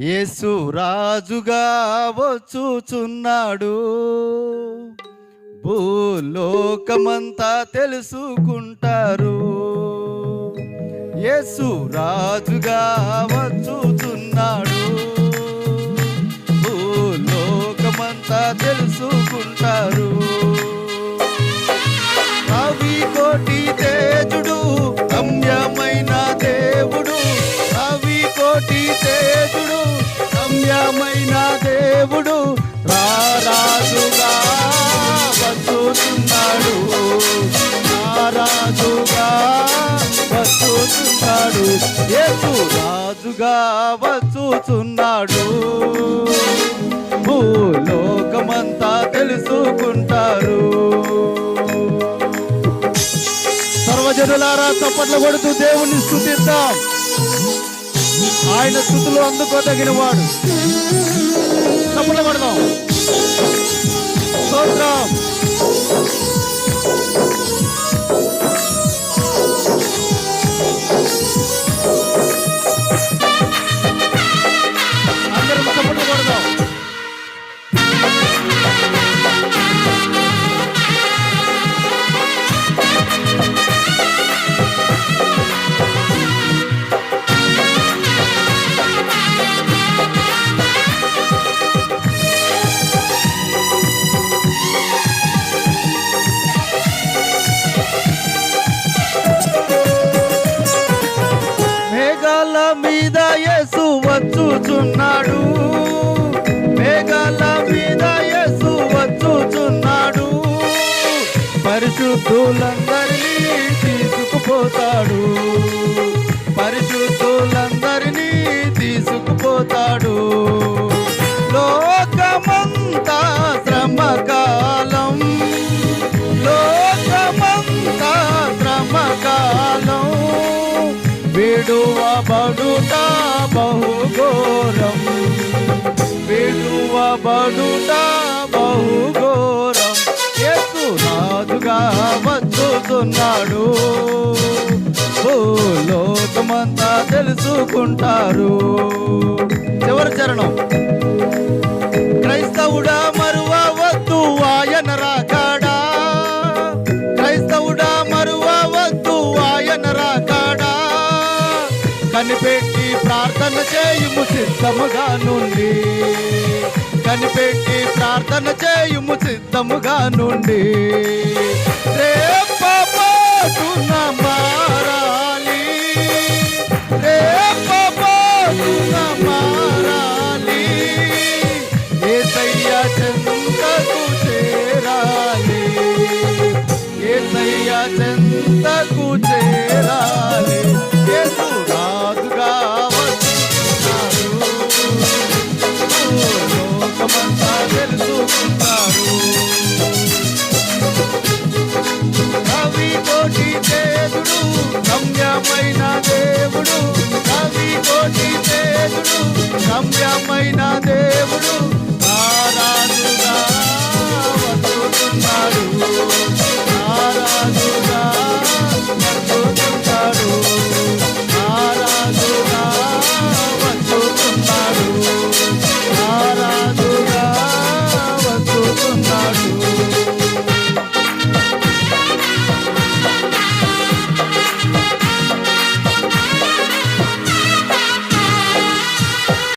యేసు రాజుగా వచ్చుచున్నాడు. భూలోకమంతా తెలుసుకుంటారు. యేసు రాజుగా వచ్చుచున్నాడు. భూలోకమంతా తెలుసుకుంటారు. రవి కోటి తేజుడు గమ్యమైన దేవుడు. రవి కోటి తేజుడు యేసు రాజుగా వచ్చుచున్నాడు. భూలోకమంతా తెలుసుకుంటారు. సర్వజనులారా చప్పట్లు కొడుతూ దేవుణ్ణి స్థుతిద్దాం. ఆయన స్థుతులు అందుకోదగిన వాడు చప్పట్లు పడదాం స్తోత్రం. వచ్చుచున్నాడు మేఘాల మీద యేసు వచ్చుచున్నాడు. పరిశుద్ధులందరినీ తీసుకుపోతాడు. పరిశుద్ధులందరినీ తీసుకుపోతాడు. లోకమంతా శ్రమకాలం. లోకమంతా శ్రమకాలం. విడువబడుట బహుగో బడుట బహుఘోరం. ఎత్తునాదుగా రాజుగా వచ్చుతున్నాడు లోకమంతా తెలుసుకుంటారు. చివరి చరణం. క్రైస్తవుడా మరువవద్దు ఆయన రాకాడా? క్రైస్తవుడా మరువవద్దు ఆయన రాకాడా? కనిపెట్టి ప్రార్థన చేయుము సిద్ధముగా కనిపెట్టి ప్రార్థన చేయుము సిద్ధముగా నుండి. రేపపాటున మారాలి. రేపపాటున మారాలి. ఏసయ్య చెంతకు చేరాలి. ఏసయ్య చెంతకు చేరాలి.